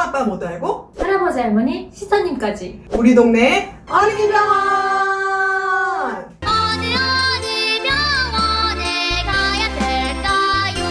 엄마 아빠 모두 알고? 할아버지 할머니 시사님까지. 우리 동네 어린이 병원! 어느 어느 병원에 가야 될까요?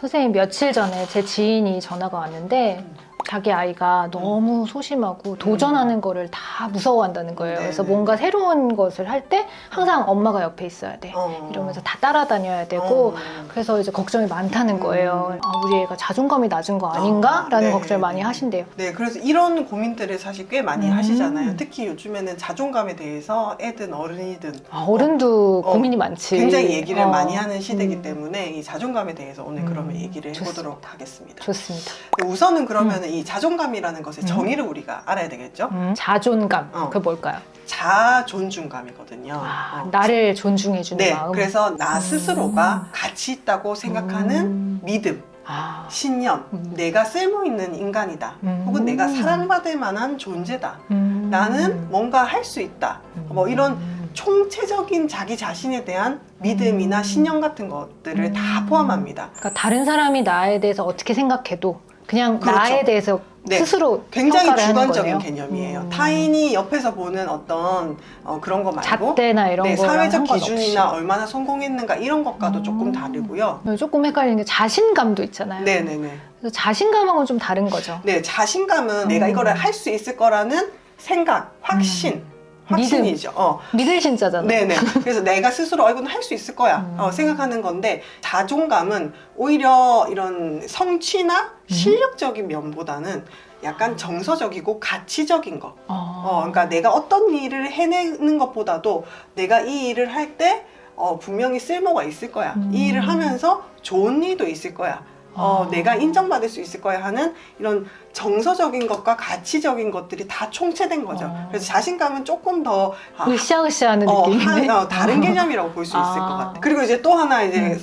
선생님 며칠 전에 제 지인이 전화가 왔는데 자기 아이가 너무 소심하고 도전하는 거를 다 무서워한다는 거예요. 그래서 네네. 뭔가 새로운 것을 할 때 항상 엄마가 옆에 있어야 돼. 어. 이러면서 다 따라다녀야 되고 어. 그래서 이제 걱정이 많다는 거예요. 음. 아, 우리 애가 자존감이 낮은 거 아닌가? 아, 라는 네. 걱정을 많이 하신대요. 네, 그래서 이런 고민들을 사실 꽤 많이 음. 하시잖아요. 특히 요즘에는 자존감에 대해서 애든 어른이든 아, 어른도 어, 고민이 많지. 굉장히 얘기를 어. 많이 하는 시대이기 음. 때문에 이 자존감에 대해서 오늘 음, 그러면 얘기를 좋습니다. 해보도록 하겠습니다. 좋습니다. 네, 우선은 그러면 이 자존감이라는 것의 음. 정의를 우리가 알아야 되겠죠? 음, 자존감. 어. 그게 뭘까요? 자존중감이거든요. 아, 어. 나를 존중해주는 네, 마음. 그래서 나 음. 스스로가 가치 있다고 생각하는 음. 믿음, 아. 신념, 음. 내가 쓸모 있는 인간이다. 음. 혹은 내가 사랑받을 만한 존재다. 음. 나는 뭔가 할 수 있다. 뭐 이런 총체적인 자기 자신에 대한 믿음이나 음. 신념 같은 것들을 다 음. 포함합니다. 그러니까 다른 사람이 나에 대해서 어떻게 생각해도 그냥 그렇죠. 나에 대해서 네. 스스로 굉장히 평가를 하는 주관적인 거네요. 개념이에요. 음. 타인이 옆에서 보는 어떤 어, 그런 거 말고 잣대나 이런 네, 거랑 사회적 상관없이. 기준이나 얼마나 성공했는가 이런 것과도 음. 조금 다르고요. 조금 헷갈리는 게 자신감도 있잖아요. 네네네. 그래서 자신감하고는 좀 다른 거죠. 네, 자신감은 음. 내가 이거를 할 수 있을 거라는 생각, 확신, 확신이죠. 어, 믿을 신자잖아요. 네네. 그래서 내가 스스로 어, 이건 할 수 있을 거야 음. 어, 생각하는 건데 자존감은 오히려 이런 성취나 음. 실력적인 면보다는 약간 정서적이고 가치적인 거. 어. 어, 그러니까 내가 어떤 일을 해내는 것보다도 내가 이 일을 할때 어, 분명히 쓸모가 있을 거야. 음. 이 일을 하면서 좋은 일도 있을 거야. 어, 아. 내가 인정받을 수 있을 거야 하는 이런 정서적인 것과 가치적인 것들이 다 총체된 거죠. 어. 그래서 자신감은 조금 더 아, 으쌰으쌰하는 어, 느낌인데. 한- 어, 다른 개념이라고 볼 수 있을 아. 음. 것 같아요. 그리고 이제 또 하나 이제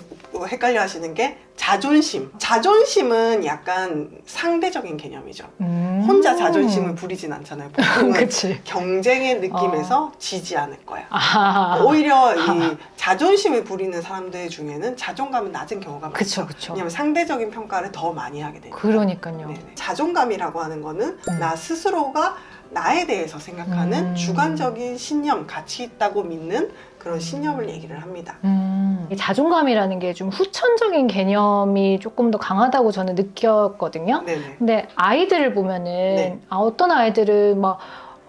헷갈려 하시는 게 자존심. 자존심은 약간 상대적인 개념이죠. 음. 혼자 자존심을 부리진 않잖아요. 보통은 그치. 경쟁의 느낌에서 지지 않을 거야. 아. 오히려 이 자존심을 부리는 사람들 중에는 자존감은 낮은 경우가 많죠. 그쵸, 그쵸. 왜냐면 상대적인 평가를 더 많이 하게 되니까. 그러니까요. 네네. 자존감이라고 하는 거는 음. 나 스스로가 나에 대해서 생각하는 음. 주관적인 신념, 가치 있다고 믿는 그런 신념을 얘기를 합니다. 음, 이 자존감이라는 게 좀 후천적인 개념이 조금 더 강하다고 저는 느꼈거든요. 네네. 근데 아이들을 보면은 네. 아, 어떤 아이들은 막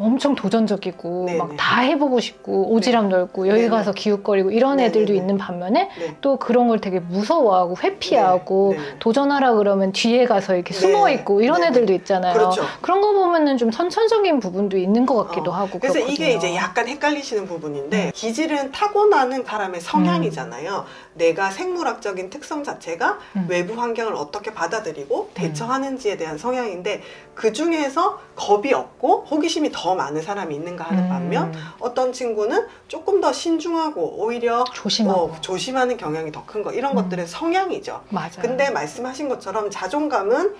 엄청 도전적이고 네네. 막다 해보고 싶고 오지랖 넓고 여기 네네. 가서 기웃거리고 이런 네네네. 애들도 있는 반면에 네. 또 그런 걸 되게 무서워하고 회피하고 네. 네. 도전하라 그러면 뒤에 가서 이렇게 네. 숨어 있고 이런 네네. 애들도 있잖아요. 그렇죠. 그런 거 보면은 좀 선천적인 부분도 있는 것 같기도 어, 하고 그래서 그렇거든요. 이게 이제 약간 헷갈리시는 부분인데 기질은 타고나는 사람의 성향이잖아요. 내가 생물학적인 특성 자체가 음. 외부 환경을 어떻게 받아들이고 대처하는지에 대한 성향인데 그 중에서 겁이 없고 호기심이 더 많은 사람이 있는가 하는 음, 반면 어떤 친구는 조금 더 신중하고 오히려 조심하고 어, 조심하는 경향이 더 큰 거 이런 음. 것들은 성향이죠. 맞아요. 근데 말씀하신 것처럼 자존감은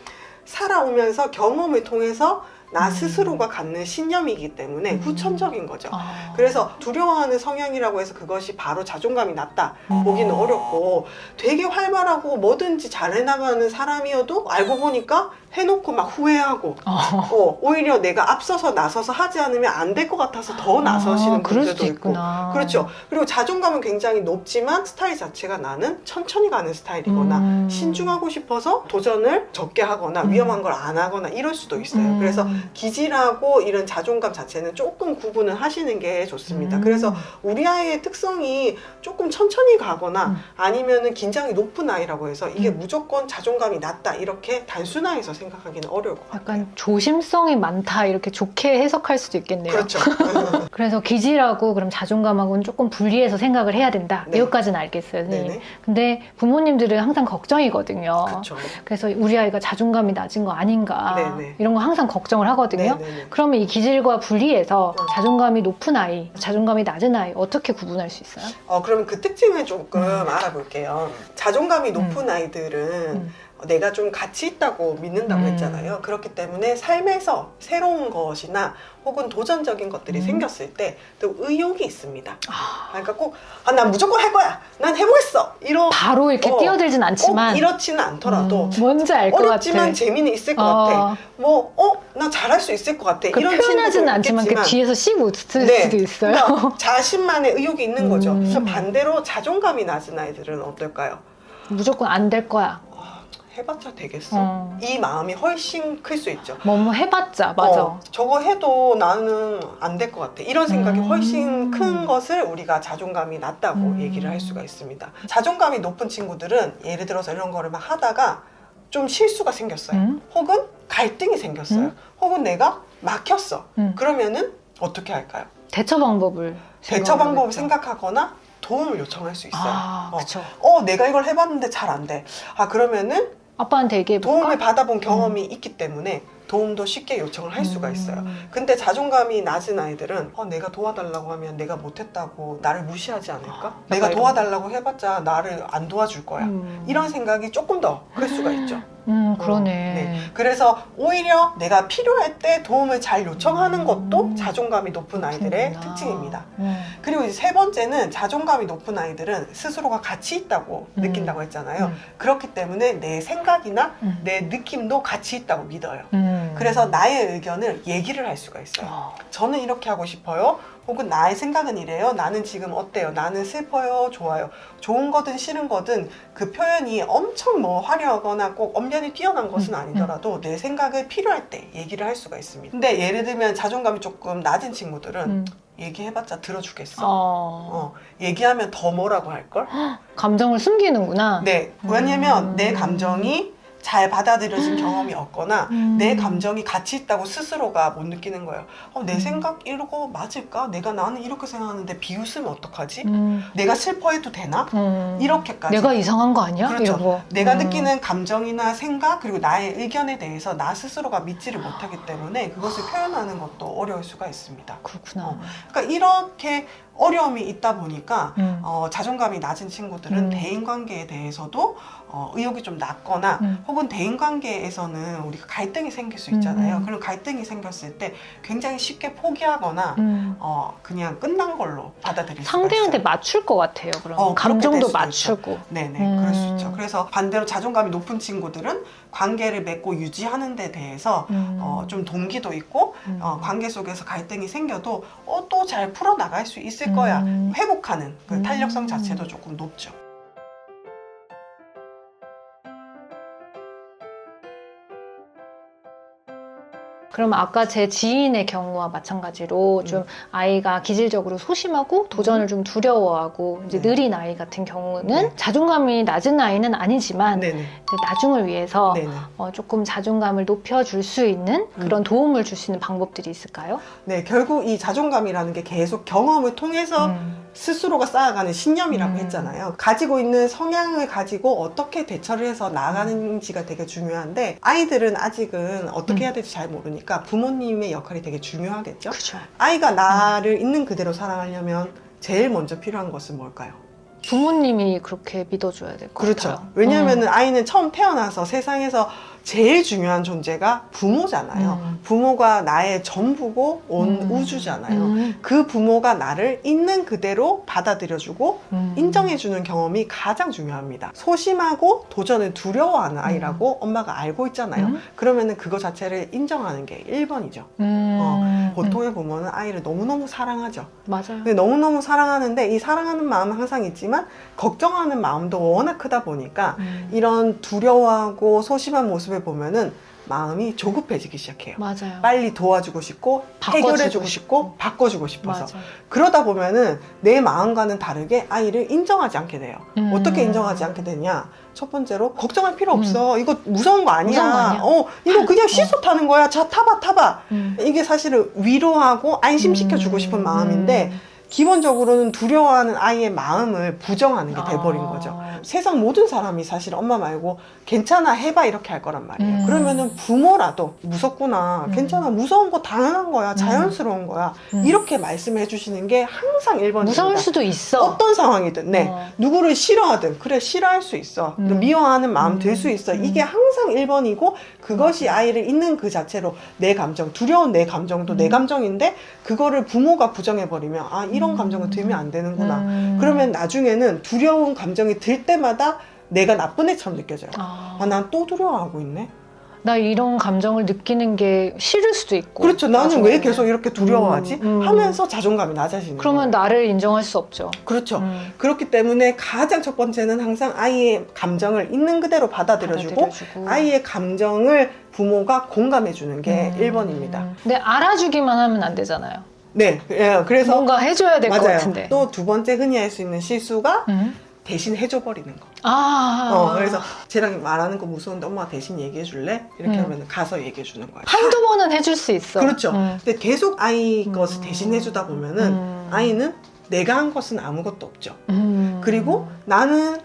살아오면서 경험을 통해서 나 음. 스스로가 갖는 신념이기 때문에 음. 후천적인 거죠. 아. 그래서 두려워하는 성향이라고 해서 그것이 바로 자존감이 낮다 음. 보기는 어렵고 되게 활발하고 뭐든지 잘 해나가는 사람이어도 알고 보니까 해놓고 막 후회하고 어. 어, 오히려 내가 앞서서 나서서 하지 않으면 안 될 것 같아서 더 나서시는 아, 그럴 수도 분들도 있고. 그렇죠. 그리고 자존감은 굉장히 높지만 스타일 자체가 나는 천천히 가는 스타일이거나 음. 신중하고 싶어서 도전을 적게 하거나 음. 위험한 걸 안 하거나 이럴 수도 있어요. 음. 그래서 기질하고 이런 자존감 자체는 조금 구분을 하시는 게 좋습니다. 음. 그래서 우리 아이의 특성이 조금 천천히 가거나 음. 아니면은 긴장이 높은 아이라고 해서 이게 음. 무조건 자존감이 낮다 이렇게 단순화해서 생각하기는 어려울 것 같아요. 약간 조심성이 많다 이렇게 좋게 해석할 수도 있겠네요. 그렇죠. 그래서 기질하고 그럼 자존감하고는 조금 분리해서 생각을 해야 된다. 네. 여기까지는 알겠어요, 선생님. 네네. 근데 부모님들은 항상 걱정이거든요. 그렇죠. 그래서 우리 아이가 자존감이 낮은 거 아닌가 네네. 이런 거 항상 걱정을 하거든요. 네네네. 그러면 이 기질과 분리해서 어. 자존감이 높은 아이, 자존감이 낮은 아이 어떻게 구분할 수 있어요? 어, 그러면 그 특징을 조금 음. 알아볼게요. 자존감이 높은 아이들은 음. 내가 좀 가치 있다고 믿는다고 음. 했잖아요. 그렇기 때문에 삶에서 새로운 것이나 혹은 도전적인 것들이 음. 생겼을 때 또 의욕이 있습니다. 아, 그러니까 꼭, 아, 난 무조건 할 거야! 난 해보겠어! 이런, 바로 이렇게 어, 뛰어들진 꼭 않지만 이렇지는 않더라도 음, 뭔지 알 것 같아. 어렵지만 재미는 있을 것 같아. 어, 뭐, 어, 나 잘할 수 있을 것 같아. 그 이런 표현하지는 않지만 그 뒤에서 씩 웃을 네. 수도 있어요. 그러니까 자신만의 의욕이 있는 거죠. 음. 그래서 반대로 자존감이 낮은 아이들은 어떨까요? 무조건 안 될 거야. 아, 해봤자 되겠어. 어. 이 마음이 훨씬 클 수 있죠. 뭐뭐 해봤자 맞아. 어, 저거 해도 나는 안 될 것 같아. 이런 생각이 음. 훨씬 큰 것을 우리가 자존감이 낮다고 음. 얘기를 할 수가 있습니다. 자존감이 높은 친구들은 예를 들어서 이런 거를 막 하다가 좀 실수가 생겼어요. 음? 혹은 갈등이 생겼어요. 음? 혹은 내가 막혔어. 음. 그러면은 어떻게 할까요? 대처 방법을 대처 방법을. 생각하거나 도움을 요청할 수 있어요. 아, 어. 그쵸. 어, 내가 이걸 해봤는데 잘 안 돼. 아, 그러면은 아빠한테 얘기해볼까? 도움을 받아본 경험이 있기 때문에 도움도 쉽게 요청을 할 수가 있어요. 음. 근데 자존감이 낮은 아이들은 어, 내가 도와달라고 하면 내가 못했다고 나를 무시하지 않을까? 내가 이런 도와달라고 해봤자 나를 안 도와줄 거야. 음. 이런 생각이 조금 더 클 수가 있죠. 음, 어, 그러네. 네. 그래서 오히려 내가 필요할 때 도움을 잘 요청하는 것도 음. 자존감이 높은 아이들의 그렇구나. 특징입니다. 음. 그리고 이제 세 번째는 자존감이 높은 아이들은 스스로가 가치 있다고 음. 느낀다고 했잖아요. 음. 그렇기 때문에 내 생각이나 음. 내 느낌도 가치 있다고 믿어요. 음. 그래서 나의 의견을 얘기를 할 수가 있어요. 어. 저는 이렇게 하고 싶어요. 혹은 나의 생각은 이래요. 나는 지금 어때요? 나는 슬퍼요? 좋아요? 좋은 거든 싫은 거든 그 표현이 엄청 뭐 화려하거나 꼭 엄연히 뛰어난 것은 음, 아니더라도 내 생각을 필요할 때 얘기를 할 수가 있습니다. 근데 예를 들면 자존감이 조금 낮은 친구들은 음. 얘기해봤자 들어주겠어. 어. 어, 얘기하면 더 뭐라고 할걸? 감정을 숨기는구나. 네. 왜냐면 음. 내 감정이 잘 받아들여진 경험이 없거나 음. 내 감정이 가치 있다고 스스로가 못 느끼는 거예요. 어, 내 음. 생각 이러고 맞을까? 내가 나는 이렇게 생각하는데 비웃으면 어떡하지? 음. 내가 슬퍼해도 되나? 음. 이렇게까지. 내가 이상한 거 아니야? 그렇죠. 이러고. 내가 음. 느끼는 감정이나 생각 그리고 나의 의견에 대해서 나 스스로가 믿지를 못하기 때문에 그것을 표현하는 것도 어려울 수가 있습니다. 그렇구나. 어. 그러니까 이렇게 어려움이 있다 보니까 음. 어, 자존감이 낮은 친구들은 음. 대인관계에 대해서도 어, 의욕이 좀 낮거나 음. 혹은 대인 관계에서는 우리가 갈등이 생길 수 있잖아요. 음. 그런 갈등이 생겼을 때 굉장히 쉽게 포기하거나 음. 어, 그냥 끝난 걸로 받아들일 수가 상대한테 있어요. 맞출 것 같아요. 그럼 어, 감정도 맞추고. 네네 음. 그럴 수 있죠. 그래서 반대로 자존감이 높은 친구들은 관계를 맺고 유지하는 데 대해서 음. 어, 좀 동기도 있고 음. 어, 관계 속에서 갈등이 생겨도 어, 또 잘 풀어나갈 수 있을 거야. 음. 회복하는 그 음. 탄력성 자체도 조금 높죠. 그럼 아까 제 지인의 경우와 마찬가지로 좀 아이가 기질적으로 소심하고 도전을 좀 두려워하고 이제 네. 느린 아이 같은 경우는 네. 자존감이 낮은 아이는 아니지만 네네. 이제 나중을 위해서 네네. 어, 조금 자존감을 높여줄 수 있는 그런 도움을 줄 수 있는 방법들이 있을까요? 네, 결국 이 자존감이라는 게 계속 경험을 통해서 음. 스스로가 쌓아가는 신념이라고 음. 했잖아요. 가지고 있는 성향을 가지고 어떻게 대처를 해서 나아가는지가 되게 중요한데 아이들은 아직은 어떻게 음. 해야 될지 잘 모르니까 부모님의 역할이 되게 중요하겠죠. 그렇죠. 아이가 나를 있는 그대로 사랑하려면 제일 먼저 필요한 것은 뭘까요? 부모님이 그렇게 믿어줘야 될것 그렇죠. 같아요. 왜냐하면 아이는 처음 태어나서 세상에서 제일 중요한 존재가 부모잖아요. 음. 부모가 나의 전부고 온 음. 우주잖아요. 음. 그 부모가 나를 있는 그대로 받아들여주고 음. 인정해주는 경험이 가장 중요합니다. 소심하고 도전을 두려워하는 아이라고 엄마가 알고 있잖아요. 음. 그러면은 그거 자체를 인정하는 게 1번이죠. 음. 어, 보통의 부모는 아이를 너무너무 사랑하죠. 맞아요. 근데 너무너무 사랑하는데 이 사랑하는 마음은 항상 있지만 걱정하는 마음도 워낙 크다 보니까 음. 이런 두려워하고 소심한 모습 을 보면은 마음이 조급해지기 시작해요. 맞아요. 빨리 도와주고 싶고 해결해주고 싶고 싶고. 바꿔주고 싶어서 맞아. 그러다 보면은 내 마음과는 다르게 아이를 인정하지 않게 돼요. 음. 어떻게 인정하지 않게 되냐? 첫 번째로 걱정할 필요 없어. 이거 무서운 거 아니야. 무서운 거 아니야. 어, 이거 그냥 시소 타는 거야. 자, 타봐, 타봐. 음. 이게 사실은 위로하고 안심시켜 주고 싶은 음. 마음인데 기본적으로는 두려워하는 아이의 마음을 부정하는 게 돼버린 아. 거죠. 세상 모든 사람이 사실 엄마 말고 괜찮아 해봐 이렇게 할 거란 말이에요. 음. 그러면은 부모라도 무섭구나, 음. 괜찮아, 무서운 거 당연한 거야, 자연스러운 거야 음. 이렇게 말씀해 주시는 게 항상 1번입니다. 무서울 수도 있어. 어떤 상황이든 네 어. 누구를 싫어하든 그래 싫어할 수 있어 음. 미워하는 마음 음. 들수 있어 음. 이게 항상 1번이고 그것이 아이를 있는 그 자체로 내 감정 두려운 내 감정도 내 음. 감정인데 그거를 부모가 부정해 버리면 아 이런 음. 감정을 들면 안 되는구나 음. 그러면 나중에는 두려운 감정이 들때 마다 내가 나쁜 애처럼 느껴져요 아, 아 난 또 두려워하고 있네 나 이런 감정을 느끼는 게 싫을 수도 있고. 그렇죠 나는 왜 나중에는. 계속 이렇게 두려워하지 음, 음. 하면서 자존감이 낮아지는 그러면 거예요. 나를 인정할 수 없죠. 그렇죠 음. 그렇기 때문에 가장 첫 번째는 항상 아이의 감정을 있는 그대로 받아들여주고 받아들여주고. 아이의 감정을 부모가 공감해 주는 게 음. 1번입니다. 근데 알아주기만 하면 안 되잖아요. 네. 예, 그래서 뭔가 해줘야 될 것. 같은데. 또 두 번째 흔히 할 수 있는 실수가 음? 대신 해줘 버리는 거. 아. 어, 그래서 쟤랑 말하는 거 무서운데 엄마가 대신 얘기해 줄래? 이렇게 음. 하면 가서 얘기해 주는 거예요. 한두 번은 해줄 수 있어. 그렇죠. 음. 근데 계속 아이 음. 것을 대신 해주다 보면은 음. 아이는 내가 한 것은 아무것도 없죠. 음. 그리고 나는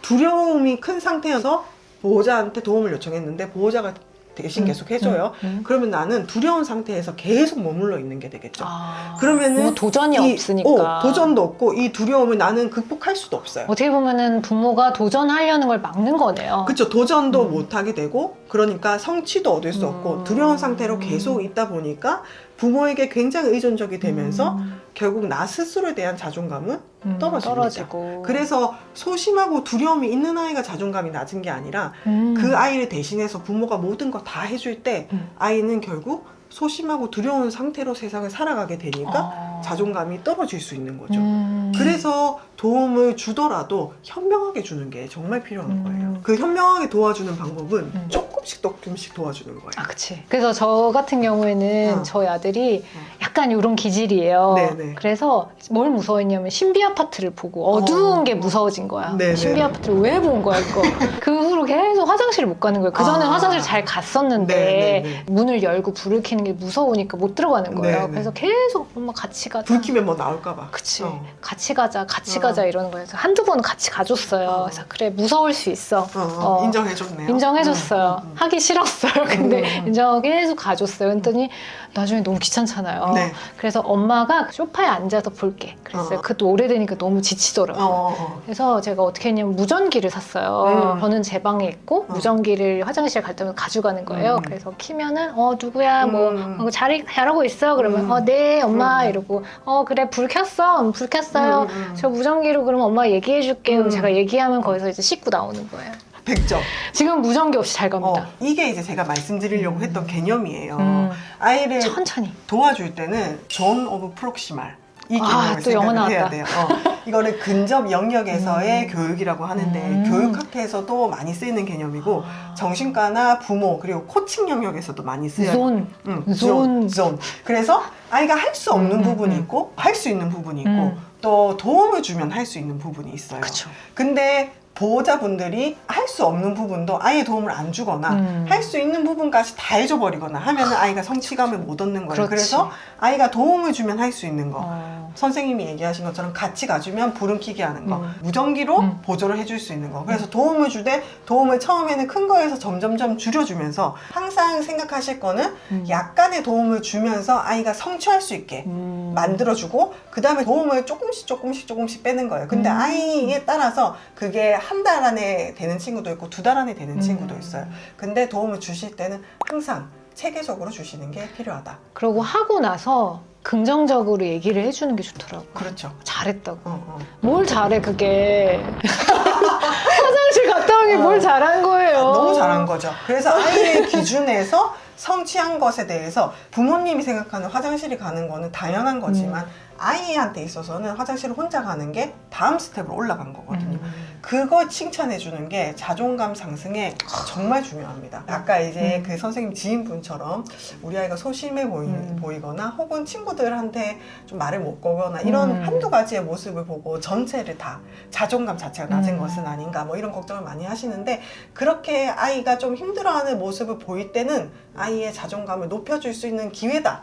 두려움이 큰 상태여서 보호자한테 도움을 요청했는데 보호자가 대신 음, 계속 해줘요. 음, 음. 그러면 나는 두려운 상태에서 계속 머물러 있는 게 되겠죠. 아. 그러면은 뭐 도전이 이- 없으니까. 어, 도전도 없고 이 두려움을 나는 극복할 수도 없어요. 어떻게 보면은 부모가 도전하려는 걸 막는 거네요. 그렇죠. 도전도 음. 못 하게 되고 그러니까 성취도 얻을 수 없고 음. 두려운 상태로 계속 있다 보니까 부모에게 굉장히 의존적이 되면서 음. 결국 나 스스로에 대한 자존감은 음, 떨어집니다. 떨어지고. 그래서 소심하고 두려움이 있는 아이가 자존감이 낮은 게 아니라 음. 그 아이를 대신해서 부모가 모든 거다 해줄 때 음. 아이는 결국 소심하고 두려운 상태로 세상을 살아가게 되니까 아. 자존감이 떨어질 수 있는 거죠. 음. 그래서 도움을 주더라도 현명하게 주는 게 정말 필요한 음. 거예요. 그 현명하게 도와주는 방법은 음. 조금씩 조금씩 도와주는 거예요. 아, 그치. 그래서 저 같은 경우에는 어. 저희 아들이 어. 약간 이런 기질이에요. 네네. 그래서 뭘 무서워했냐면 신비 아파트를 보고 어두운 어. 게 무서워진 거야. 네네. 신비 아파트를 왜 본 거야, 이거. 그 후로 계속 화장실을 못 가는 거예요. 그 전에 아. 화장실 잘 갔었는데 네네네. 문을 열고 불을 켜는 게 무서우니까 못 들어가는 거예요. 네네. 그래서 계속 엄마 같이 가자. 불 켜면 뭐 나올까 봐. 그치. 어. 같이 가자, 같이 어. 가자 이러는 거예요. 그래서 한두 번은 같이 가줬어요. 어. 그래서 그래, 무서울 수 있어. 어, 어, 어. 인정해줬네요. 인정해줬어요. 음, 음, 음. 하기 싫었어요. 근데 음. 인정하고 계속 가줬어요. 그랬더니 나중에 너무 귀찮잖아요. 네. 그래서 엄마가 소파에 앉아서 볼게. 그랬어요. 어. 그것도 오래되니까 너무 지치더라고요. 어, 어, 어. 그래서 제가 어떻게 했냐면 무전기를 샀어요. 음. 저는 제 방에 있고 어. 무전기를 화장실 갈 때마다 가져가는 거예요. 음. 그래서 키면은 어 누구야 뭐 음. 어, 잘 잘하고 있어 그러면 음. 어네 엄마 음. 이러고 어 그래 불 켰어 음, 불 켰어요. 음, 음. 저 무전기로 그럼 엄마 얘기해 줄게. 요 음. 제가 얘기하면 거기서 이제 씻고 나오는 거예요. 100점. 지금 무전기 없이 잘 어, 갑니다. 이게 이제 제가 말씀드리려고 했던 개념이에요. 음. 아이를 천천히. 도와줄 때는 존 오브 프록시말 이 아, 개념을 또 영어 생각을 해야 나왔다. 돼요. 어, 이거를 근접 영역에서의 음. 교육이라고 하는데 음. 교육학회에서도 많이 쓰이는 개념이고 정신과나 부모 그리고 코칭 영역에서도 많이 쓰여요. 존. 음, 존. 존, 존. 그래서 아이가 할 수 없는 음, 부분이 음. 있고 할 수 있는 부분이 있고 음. 또 도움을 주면 할 수 있는 부분이 있어요. 그쵸. 근데 보호자분들이 할 수 없는 부분도 아예 도움을 안 주거나 음. 할수 있는 부분까지 다 해줘버리거나 하면은 아이가 성취감을 못 얻는 거예요. 그렇지. 그래서 아이가 도움을 주면 할 수 있는 거. 어. 선생님이 얘기하신 것처럼 같이 가주면 불은 켜게 하는 거. 음. 무전기로 음. 보조를 해줄 수 있는 거. 그래서 도움을 주되 도움을 처음에는 큰 거에서 점점점 줄여주면서 항상 생각하실 거는 음. 약간의 도움을 주면서 아이가 성취할 수 있게 음. 만들어주고 그 다음에 도움을 조금씩 조금씩 조금씩 빼는 거예요. 근데 음. 아이에 따라서 그게 한 달 안에 되는 친구도 있고 두 달 안에 되는 친구도 음. 있어요. 근데 도움을 주실 때는 항상 체계적으로 주시는 게 필요하다. 그러고 하고 나서 긍정적으로 얘기를 해주는 게 좋더라고. 그렇죠. 잘했다고. 어, 어. 뭘 잘해 그게. 화장실 갔다 오기 어. 뭘 잘한 거예요. 너무 잘한 거죠. 그래서 아이의 기준에서 성취한 것에 대해서 부모님이 생각하는 화장실이 가는 거는 당연한 거지만 아이한테 있어서는 화장실을 혼자 가는 게 다음 스텝으로 올라간 거거든요. 음. 그걸 칭찬해 주는 게 자존감 상승에 정말 중요합니다. 아까 이제 음. 그 선생님 지인분처럼 우리 아이가 소심해 보이, 음. 보이거나 혹은 친구들한테 좀 말을 못 거거나 이런 음. 한두 가지의 모습을 보고 전체를 다 자존감 자체가 낮은 음. 것은 아닌가 뭐 이런 걱정을 많이 하시 하시는데 그렇게 아이가 좀 힘들어하는 모습을 보일 때는 아이 의 자존감을 높여줄 수 있는 기회다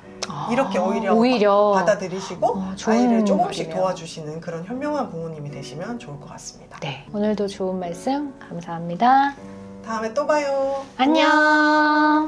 이렇게 아, 오히려, 오히려 받아들이시고 어, 좋은 아이를 조금씩 말이네요. 도와주시는 그런 현명한 부모님이 되시면 좋을 것 같습니다. 네 오늘도 좋은 말씀 감사합니다. 다음에 또 봐요. 안녕.